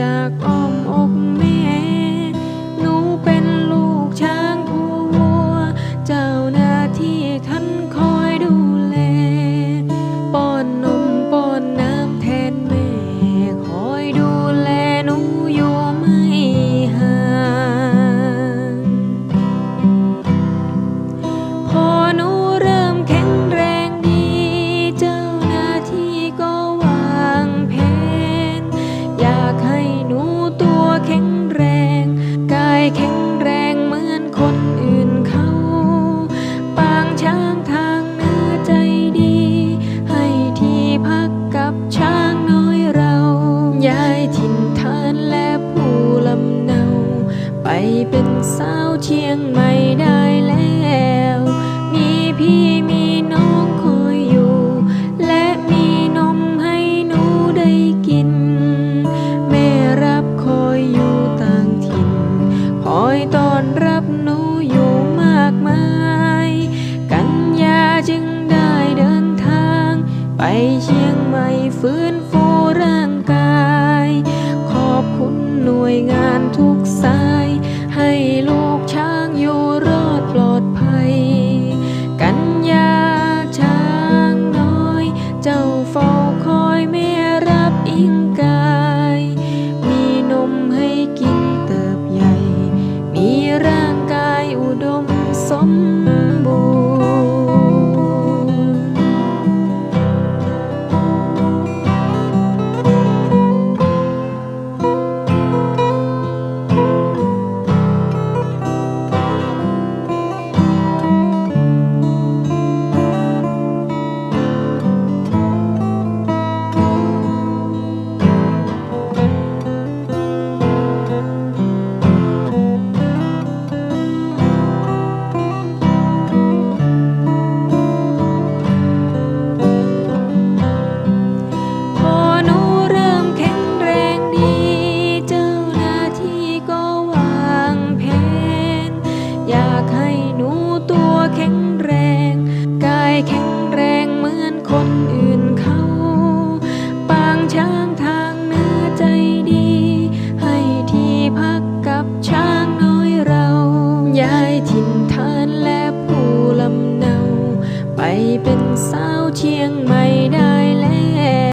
จากอ้อมอก เป็นสาวเชียงใหม่ได้แล้ว มีพี่ Mm-hmm. tình sao chiêng mây